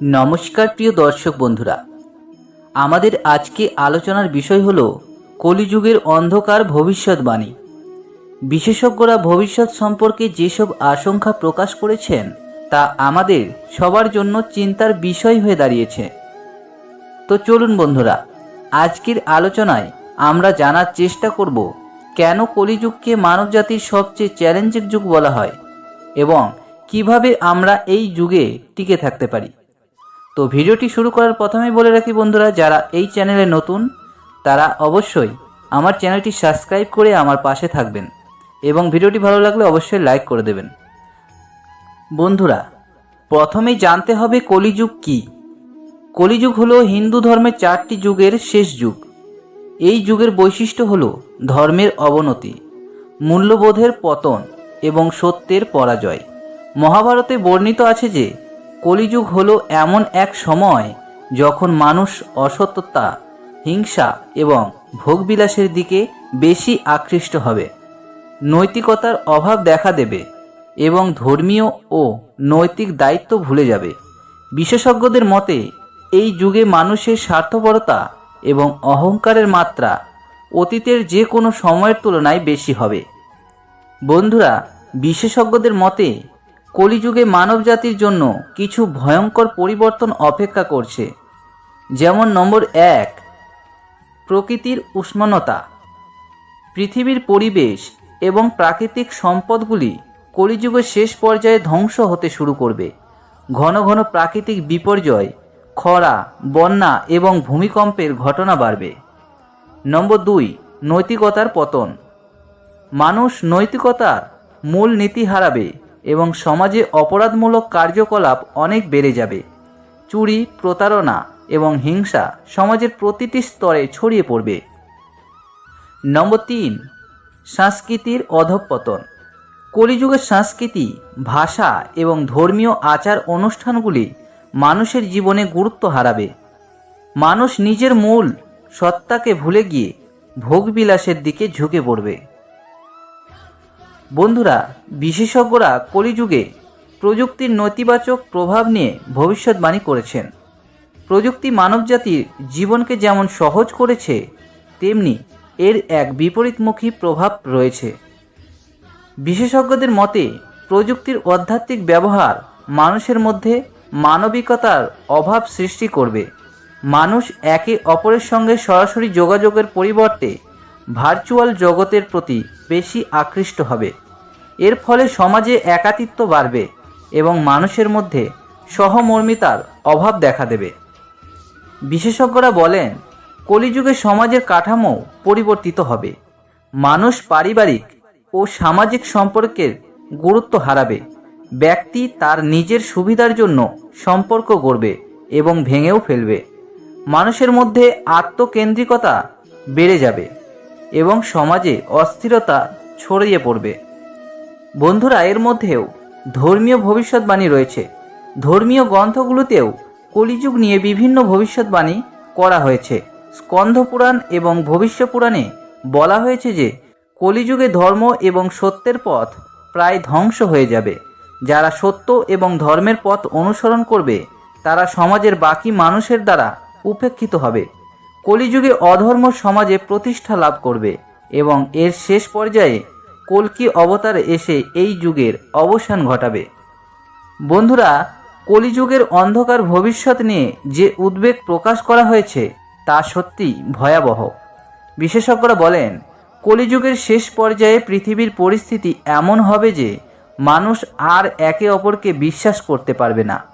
নমস্কার প্রিয় দর্শক বন্ধুরা। আমাদের আজকে আলোচনার বিষয় হল কলিযুগের অন্ধকার ভবিষ্যৎবাণী। বিশেষজ্ঞরা ভবিষ্যৎ সম্পর্কে যেসব আশঙ্কা প্রকাশ করেছেন, তা আমাদের সবার জন্য চিন্তার বিষয় হয়ে দাঁড়িয়েছে। তো চলুন বন্ধুরা, আজকের আলোচনায় আমরা জানার চেষ্টা করব, কেন কলিযুগকে মানবজাতির সবচেয়ে চ্যালেঞ্জের যুগ বলা হয় এবং কীভাবে আমরা এই যুগে টিকে থাকতে পারি। তো ভিডিওটি শুরু করার প্রথমেই বলে রাখি বন্ধুরা, যারা এই চ্যানেলে নতুন, তারা অবশ্যই আমার চ্যানেলটি সাবস্ক্রাইব করে আমার পাশে থাকবেন এবং ভিডিওটি ভালো লাগলে অবশ্যই লাইক করে দেবেন। বন্ধুরা, প্রথমেই জানতে হবে কলিযুগ কি? কলিযুগ হলো হিন্দু ধর্মের চারটি যুগের শেষ যুগ। এই যুগের বৈশিষ্ট্য হলো ধর্মের অবনতি, মূল্যবোধের পতন এবং সত্যের পরাজয়। মহাভারতে বর্ণিত আছে যে কলিযুগ হলো এমন এক সময় যখন মানুষ অসত্যতা, হিংসা এবং ভোগবিলাসের দিকে বেশি আকৃষ্ট হবে। নৈতিকতার অভাব দেখা দেবে এবং ধর্মীয় ও নৈতিক দায়িত্ব ভুলে যাবে। বিশেষজ্ঞদের মতে, এই যুগে মানুষের স্বার্থপরতা এবং অহংকারের মাত্রা অতীতের যে কোনো সময়ের তুলনায় বেশি হবে। বন্ধুরা, বিশেষজ্ঞদের মতে কলিযুগে মানবজাতির জন্য কিছু ভয়ঙ্কর পরিবর্তন অপেক্ষা করছে। যেমন নম্বর এক, প্রকৃতির উষ্ণতা। পৃথিবীর পরিবেশ এবং প্রাকৃতিক সম্পদগুলি কলিযুগের শেষ পর্যায়ে ধ্বংস হতে শুরু করবে। ঘন ঘন প্রাকৃতিক বিপর্যয়, খরা, বন্যা এবং ভূমিকম্পের ঘটনা বাড়বে। নম্বর দুই, নৈতিকতার পতন। মানুষ নৈতিকতার মূল নীতি হারাবে। এবং সমাজে অপরাধমূলক কার্যকলাপ অনেক বেড়ে যাবে। চুরি, প্রতারণা এবং হিংসা সমাজের প্রতিটি স্তরে ছড়িয়ে পড়বে। নম্বর তিন, সংস্কৃতির অধঃপতন। কলিযুগের সংস্কৃতি, ভাষা এবং ধর্মীয় আচার অনুষ্ঠানগুলি মানুষের জীবনে গুরুত্ব হারাবে। মানুষ নিজের মূল সত্তাকে ভুলে গিয়ে ভোগবিলাসের দিকে ঝুঁকে পড়বে। বন্ধুরা, বিশেষজ্ঞরা কলিযুগে প্রযুক্তির নেতিবাচক প্রভাব নিয়ে ভবিষ্যৎবাণী করেছেন। প্রযুক্তি মানবজাতির জীবনকে যেমন সহজ করেছে, তেমনি এর এক বিপরীতমুখী প্রভাব রয়েছে। বিশেষজ্ঞদের মতে, প্রযুক্তির আধ্যাত্মিক ব্যবহার মানুষের মধ্যে মানবিকতার অভাব সৃষ্টি করবে। মানুষ একে অপরের সঙ্গে সরাসরি যোগাযোগের পরিবর্তে ভার্চুয়াল জগতের প্রতি বেশি আকৃষ্ট হবে। এর ফলে সমাজে একাতিত্ব বাড়বে এবং মানুষের মধ্যে সহমর্মিতার অভাব দেখা দেবে। বিশেষজ্ঞরা বলেন, কলিযুগে সমাজের কাঠামো পরিবর্তিত হবে। মানুষ পারিবারিক ও সামাজিক সম্পর্কের গুরুত্ব হারাবে। ব্যক্তি তার নিজের সুবিধার জন্য সম্পর্ক গড়বে এবং ভেঙেও ফেলবে। মানুষের মধ্যে আত্মকেন্দ্রিকতা বেড়ে যাবে। এবং সমাজে অস্থিরতা ছড়িয়ে পড়বে। বন্ধুরা, এর মধ্যেও ধর্মীয় ভবিষ্যৎবাণী রয়েছে। ধর্মীয় গ্রন্থগুলোতেও কলিযুগ নিয়ে বিভিন্ন ভবিষ্যৎবাণী করা হয়েছে। স্কন্ধপুরাণ এবং ভবিষ্য পুরাণে বলা হয়েছে যে, কলিযুগে ধর্ম এবং সত্যের পথ প্রায় ধ্বংস হয়ে যাবে। যারা সত্য এবং ধর্মের পথ অনুসরণ করবে, তারা সমাজের বাকি মানুষের দ্বারা উপেক্ষিত হবে। কলিযুগে অধর্ম সমাজে প্রতিষ্ঠা লাভ করবে এবং এর শেষ পর্যায়ে কলকি অবতার এসে এই যুগের অবসান ঘটাবে। বন্ধুরা, কলিযুগের অন্ধকার ভবিষ্যৎ নিয়ে যে উদ্বেগ প্রকাশ করা হয়েছে তা সত্যি ভয়াবহ। বিশেষজ্ঞরা বলেন, কলিযুগের শেষ পর্যায়ে পৃথিবীর পরিস্থিতি এমন হবে যে মানুষ আর একে অপরকে বিশ্বাস করতে পারবে না।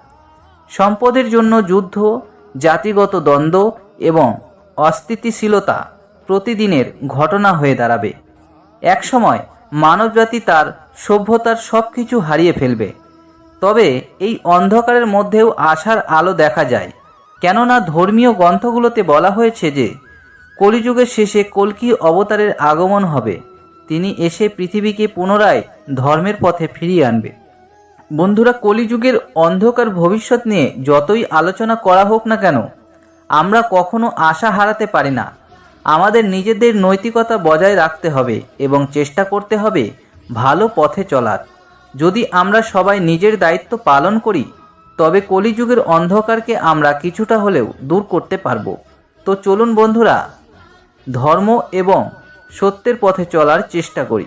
সম্পদের জন্য যুদ্ধ, জাতিগত দ্বন্দ্ব এবং অস্থিতিশীলতা প্রতিদিনের ঘটনা হয়ে দাঁড়াবে। একসময় মানবজাতি তার সভ্যতার সব কিছু হারিয়ে ফেলবে। তবে এই অন্ধকারের মধ্যেও আশার আলো দেখা যায়। কেননা ধর্মীয় গ্রন্থগুলোতে বলা হয়েছে যে, কলিযুগের শেষে কলকি অবতারের আগমন হবে। তিনি এসে পৃথিবীকে পুনরায় ধর্মের পথে ফিরিয়ে আনবে। বন্ধুরা, কলিযুগের অন্ধকার ভবিষ্যৎ নিয়ে যতই আলোচনা করা হোক না কেন আমরা কখনো আশা হারাতে পারি না। আমাদের নিজেদের নৈতিকতা বজায় রাখতে হবে এবং চেষ্টা করতে হবে ভালো পথে চলার। যদি আমরা সবাই নিজের দায়িত্ব পালন করি, তবে কলিযুগের অন্ধকারকে আমরা কিছুটা হলেও দূর করতে পারব। তো চলুন বন্ধুরা, ধর্ম এবং সত্যের পথে চলার চেষ্টা করি।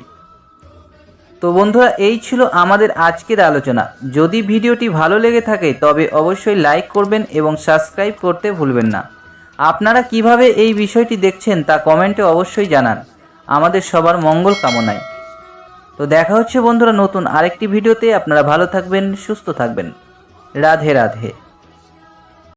তো বন্ধুরা, এই ছিল আমাদের আজকের আলোচনা। যদি ভিডিওটি ভালো লেগে থাকে, তবে অবশ্যই লাইক করবেন এবং সাবস্ক্রাইব করতে ভুলবেন না। আপনারা কীভাবে এই বিষয়টি দেখছেন, তা কমেন্টে অবশ্যই জানান। আমাদের সবার মঙ্গল কামনায়। তো দেখা হচ্ছে বন্ধুরা নতুন আরেকটি ভিডিওতে। আপনারা ভালো থাকবেন, সুস্থ থাকবেন। রাধে রাধে।